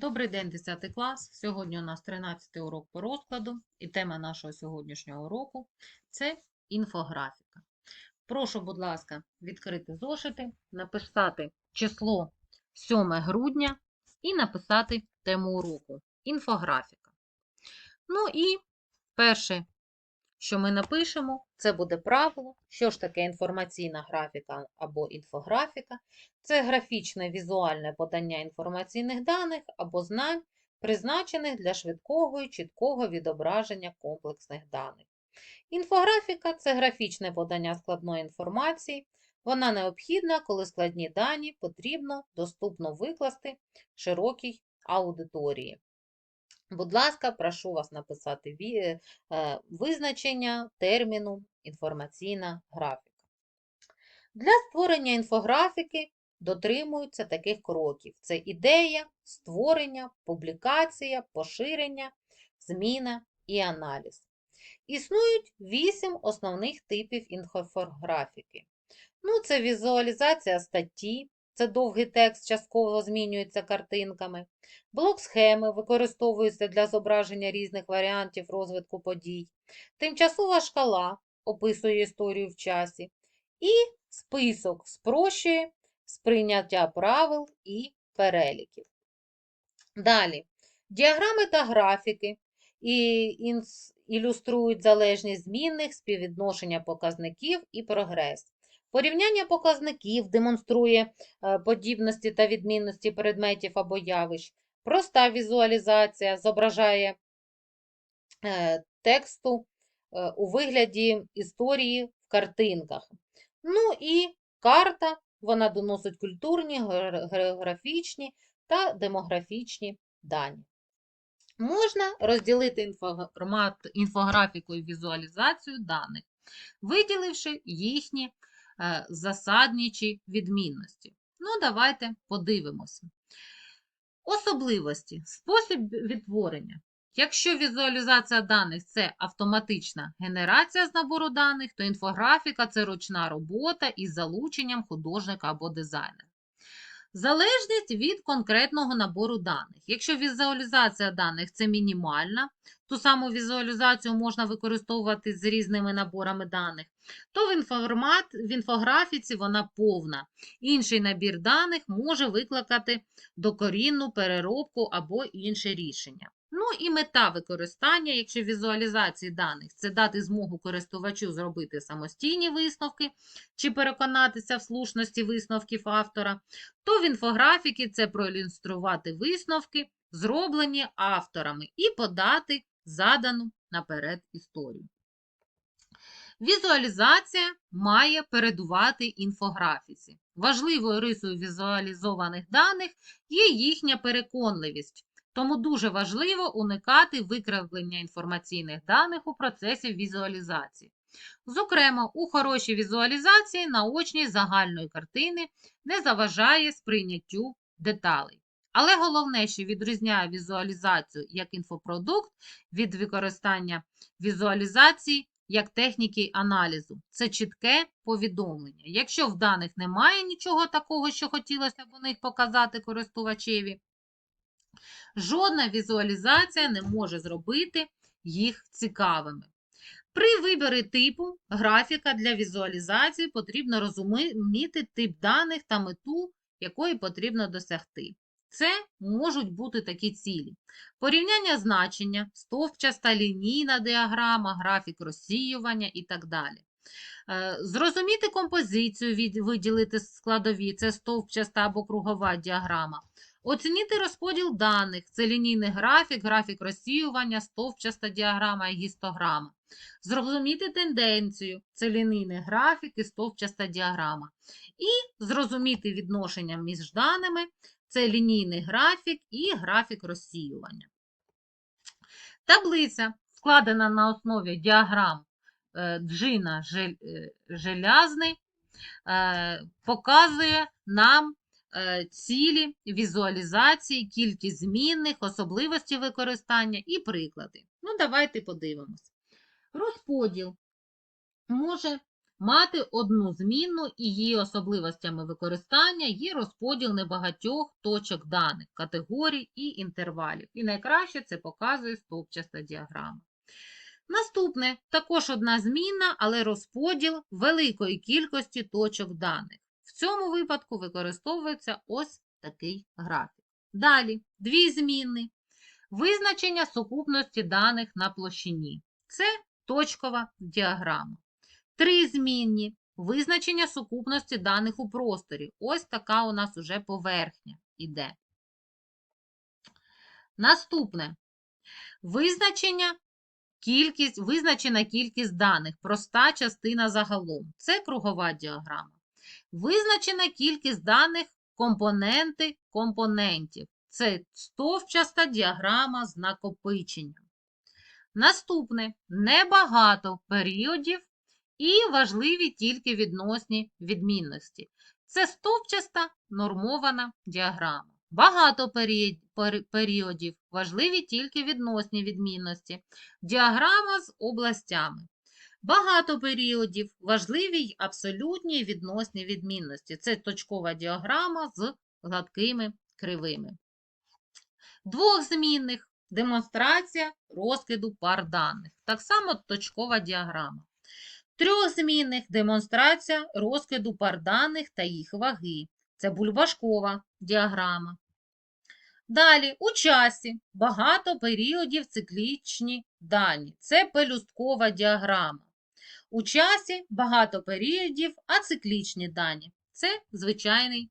Добрий день, 10 клас. Сьогодні у нас 13 урок по розкладу, і тема нашого сьогоднішнього уроку це інфографіка. Прошу, будь ласка, відкрити зошити, написати число 7 грудня і написати тему уроку інфографіка. Ну і перше, що ми напишемо, це буде правило. Що ж таке інформаційна графіка або інфографіка? Це графічне візуальне подання інформаційних даних або знань, призначених для швидкого і чіткого відображення комплексних даних. Інфографіка це графічне подання складної інформації. Вона необхідна, коли складні дані потрібно доступно викласти широкій аудиторії. Будь ласка, прошу вас написати е, визначення терміну інформаційна графіка. Для створення інфографіки дотримуються таких кроків: це ідея, створення, публікація, поширення, зміна і аналіз. Існують вісім основних типів інфографіки. Ну, це візуалізація статті, це довгий текст частково змінюється картинками. Блок схеми використовується для зображення різних варіантів розвитку подій. Тимчасова шкала описує історію в часі. І список спрощує сприйняття правил і переліків. Далі. Діаграми та графіки і ілюструють залежність змінних, співвідношення показників і прогрес. Порівняння показників демонструє е, подібності та відмінності предметів або явищ. Проста візуалізація зображає е, тексту е, у вигляді історії в картинках. Ну і карта, вона доносить культурні, географічні та демографічні дані. Можна розділити інфографіку і візуалізацію даних, виділивши їхні засадничі відмінності. Ну, давайте подивимося. Особливості. Спосіб відтворення. Якщо візуалізація даних це автоматична генерація з набору даних, то інфографіка це ручна робота із залученням художника або дизайнера. Залежність від конкретного набору даних. Якщо візуалізація даних це мінімальна, ту саму візуалізацію можна використовувати з різними наборами даних, то в, інформат, в інфографіці вона повна. Інший набір даних може викликати докорінну переробку або інше рішення. Ну і мета використання, якщо візуалізації даних це дати змогу користувачу зробити самостійні висновки чи переконатися в слушності висновків автора, то в інфографіки це проілюструвати висновки, зроблені авторами, і подати задану наперед історію. Візуалізація має передувати інфографіці. Важливою рисою візуалізованих даних є їхня переконливість, тому дуже важливо уникати викривлення інформаційних даних у процесі візуалізації. Зокрема, у хорошій візуалізації наочність загальної картини не заважає сприйняттю деталей. Але головне, що відрізняє візуалізацію як інфопродукт від використання візуалізації як техніки аналізу. Це чітке повідомлення. Якщо в даних немає нічого такого, що хотілося б у них показати користувачеві, жодна візуалізація не може зробити їх цікавими. При виборі типу графіка для візуалізації потрібно розуміти тип даних та мету, якої потрібно досягти. Це можуть бути такі цілі: порівняння значення, стовпчаста лінійна діаграма, графік розсіювання і так далі. Е, Зрозуміти композицію, виділити складові, це стовпчаста або кругова діаграма. Оцінити розподіл даних, це лінійний графік, графік розсіювання, стовпчаста діаграма і гістограма. Зрозуміти тенденцію, це лінійний графік і стовпчаста діаграма. І зрозуміти відношення між даними, це лінійний графік і графік розсіювання. Таблиця складена на основі діаграм е, Джина е, Желязний, е, показує нам цілі візуалізації, кількість змінних, особливості використання і приклади. Ну, давайте подивимось. Розподіл може мати одну змінну і її особливостями використання є розподіл небагатьох точок даних, категорій і інтервалів. І найкраще це показує стовпчаста діаграма. Наступне також одна змінна, але розподіл великої кількості точок даних. Цьому випадку використовується ось такий графік. Далі дві змінни. Визначення сукупності даних на площині. Це точкова діаграма. Три змінні. Визначення сукупності даних у просторі. Ось така у нас уже поверхня іде. Наступне. Визначення кількість, визначена кількість даних. Проста частина загалом. Це кругова діаграма. Визначена кількість даних компоненти компонентів. Це стовпчаста діаграма з накопиченням. Наступне небагато періодів і важливі тільки відносні відмінності. Це стовпчаста нормована діаграма. Багато періодів, важливі тільки відносні відмінності. Діаграма з областями. Багато періодів, важливі й абсолютні відносні відмінності. Це точкова діаграма з гладкими кривими. Двохзмінних демонстрація розкиду пар даних. Так само точкова діаграма. Трьохзмінних демонстрація розкиду пар даних та їх ваги. Це бульбашкова діаграма. Далі, у часі багато періодів циклічні дані. Це пелюсткова діаграма. У часі багато періодів, а циклічні дані. Це звичайний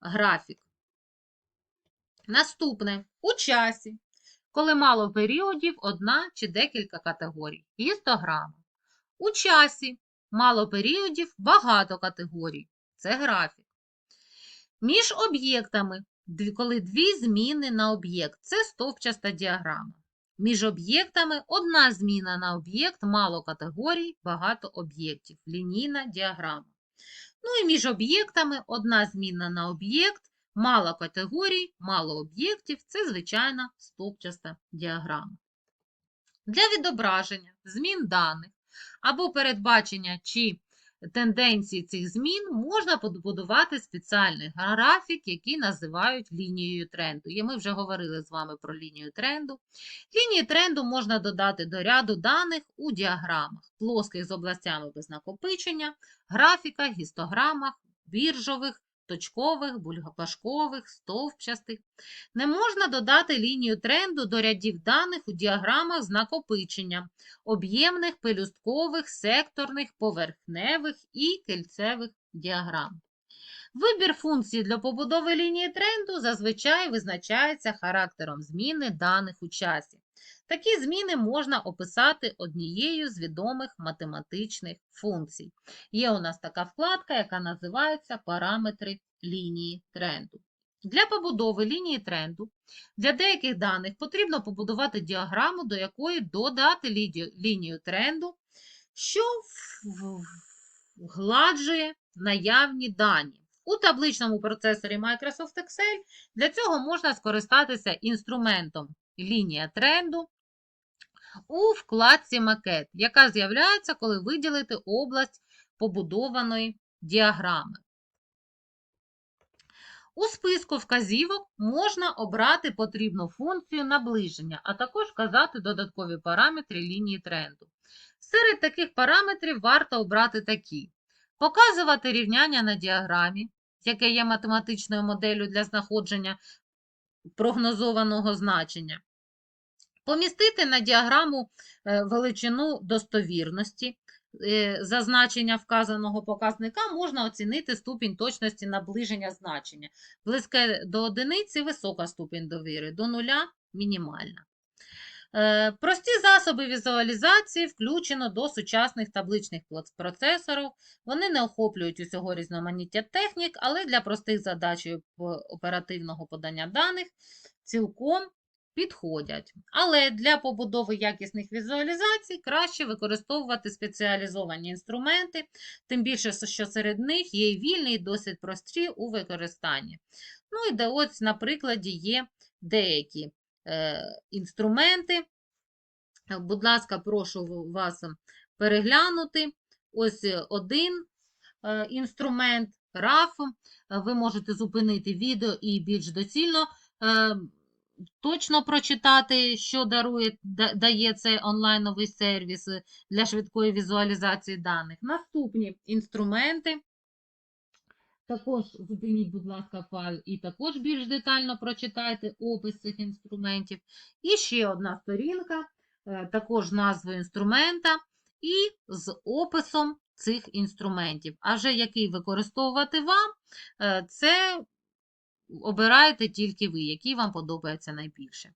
графік. Наступне у часі, коли мало періодів, одна чи декілька категорій. Гістограма. У часі мало періодів, багато категорій. Це графік. Між об'єктами, коли дві зміни на об'єкт, це стовпчаста діаграма. Між об'єктами одна зміна на об'єкт, мало категорій, багато об'єктів. Лінійна діаграма. Ну і між об'єктами одна зміна на об'єкт, мало категорій, мало об'єктів це звичайна стовпчаста діаграма. Для відображення змін даних або передбачення чи тенденції цих змін можна побудувати спеціальний графік, який називають лінією тренду. І ми вже говорили з вами про лінію тренду. Лінії тренду можна додати до ряду даних у діаграмах, плоских з областями без накопичення, графіках, гістограмах, біржових, точкових, бульбашкових, стовпчастих. Не можна додати лінію тренду до рядів даних у діаграмах з накопиченням об'ємних, пелюсткових, секторних, поверхневих і кільцевих діаграм. Вибір функції для побудови лінії тренду зазвичай визначається характером зміни даних у часі. Такі зміни можна описати однією з відомих математичних функцій. Є у нас така вкладка, яка називається параметри лінії тренду. Для побудови лінії тренду для деяких даних потрібно побудувати діаграму, до якої додати лінію тренду, що вгладжує наявні дані. У табличному процесорі Microsoft Excel для цього можна скористатися інструментом лінія тренду у вкладці макет, яка з'являється, коли виділити область побудованої діаграми. У списку вказівок можна обрати потрібну функцію наближення, а також вказати додаткові параметри лінії тренду. Серед таких параметрів варто обрати такі: показувати рівняння на діаграмі, яке є математичною моделлю для знаходження прогнозованого значення. Помістити на діаграму е, величину достовірності. Е, За значення вказаного показника можна оцінити ступінь точності наближення значення. Близьке до одиниці висока ступінь довіри, до нуля мінімальна. Е, Прості засоби візуалізації включено до сучасних табличних процесорів. Вони не охоплюють усього різноманіття технік, але для простих задач оперативного подання даних цілком підходять. Але для побудови якісних візуалізацій краще використовувати спеціалізовані інструменти, тим більше, що серед них є і вільні і досить прості у використанні. Ну і де ось на прикладі є деякі е, інструменти. Будь ласка, прошу вас переглянути ось е, один е, інструмент, RAF. Е, Ви можете зупинити відео і більш доцільно е, точно прочитати, що дарує, дає цей онлайновий сервіс е, для швидкої візуалізації даних. Наступні інструменти. Також зупиніть, будь ласка, файл і також більш детально прочитайте опис цих інструментів. І ще одна сторінка, е, також з назвою інструмента і з описом цих інструментів. А вже який використовувати вам, е, це обираєте тільки ви, який вам подобається найбільше.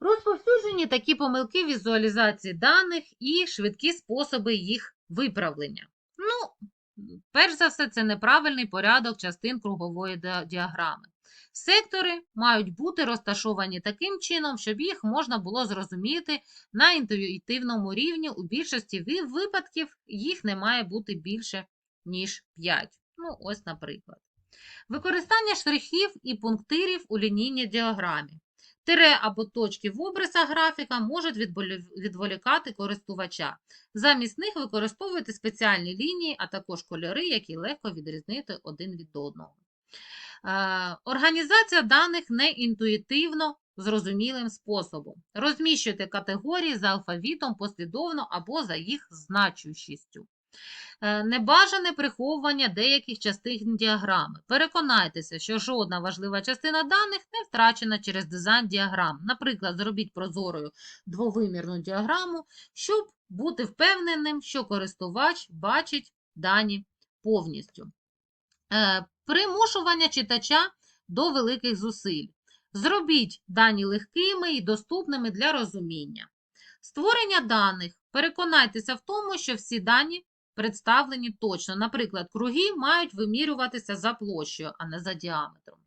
Розповсюджені такі помилки візуалізації даних і швидкі способи їх виправлення. Ну, перш за все, це неправильний порядок частин кругової діаграми. Сектори мають бути розташовані таким чином, щоб їх можна було зрозуміти на інтуїтивному рівні. У більшості випадків їх не має бути більше, ніж 5. Ну, ось, наприклад. Використання штрихів і пунктирів у лінійній діаграмі. Тире або точки в обрисах графіка можуть відволікати користувача. Замість них використовуйте спеціальні лінії, а також кольори, які легко відрізнити один від одного. Е, Організація даних не інтуїтивно зрозумілим способом. Розміщуйте категорії за алфавітом послідовно або за їх значущістю. Е, Небажане приховування деяких частин діаграми. Переконайтеся, що жодна важлива частина даних не втрачена через дизайн діаграм. Наприклад, зробіть прозорою двовимірну діаграму, щоб бути впевненим, що користувач бачить дані повністю. Е, Примушування читача до великих зусиль. Зробіть дані легкими і доступними для розуміння. Створення даних. Переконайтеся в тому, що всі дані представлені точно. Наприклад, круги мають вимірюватися за площею, а не за діаметром.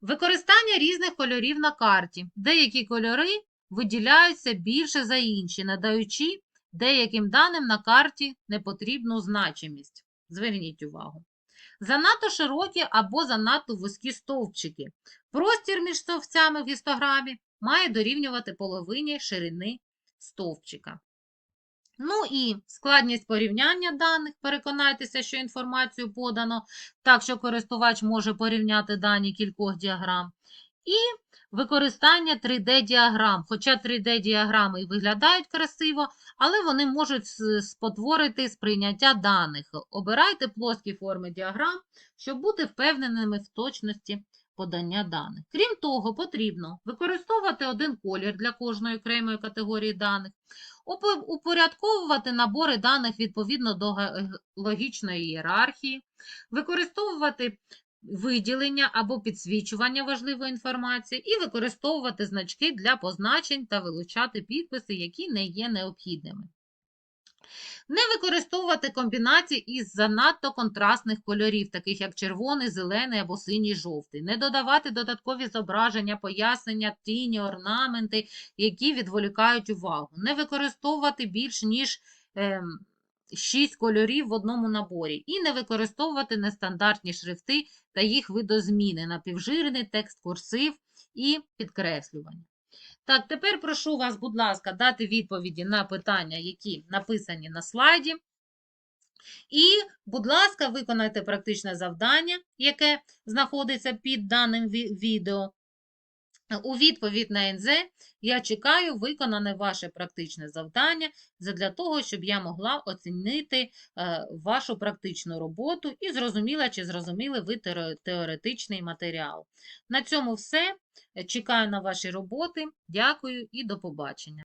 Використання різних кольорів на карті. Деякі кольори виділяються більше за інші, надаючи деяким даним на карті непотрібну значимість. Зверніть увагу. Занадто широкі або занадто вузькі стовпчики. Простір між стовпцями в гістограмі має дорівнювати половині ширини стовпчика. Ну і складність порівняння даних. Переконайтеся, що інформацію подано так, що користувач може порівняти дані кількох діаграм. І використання 3D-діаграм. Хоча 3D-діаграми і виглядають красиво, але вони можуть спотворити сприйняття даних. Обирайте плоскі форми діаграм, щоб бути впевненими в точності подання даних. Крім того, потрібно використовувати один колір для кожної окремої категорії даних, упорядковувати набори даних відповідно до логічної ієрархії, використовувати виділення або підсвічування важливої інформації і використовувати значки для позначень та вилучати підписи, які не є необхідними. Не використовувати комбінації із занадто контрастних кольорів, таких як червоний, зелений або синій, жовтий. Не додавати додаткові зображення, пояснення, тіні, орнаменти, які відволікають увагу. Не використовувати більш ніж ем, 6 кольорів в одному наборі. І не використовувати нестандартні шрифти та їх видозміни, напівжирний текст, курсив і підкреслювання. Так, тепер прошу вас, будь ласка, дати відповіді на питання, які написані на слайді. І, будь ласка, виконайте практичне завдання, яке знаходиться під даним відео. У відповідь на НЗ я чекаю виконане ваше практичне завдання для того, щоб я могла оцінити е, вашу практичну роботу і зрозуміла, чи зрозуміли ви теоретичний матеріал. На цьому все. Чекаю на ваші роботи. Дякую і до побачення.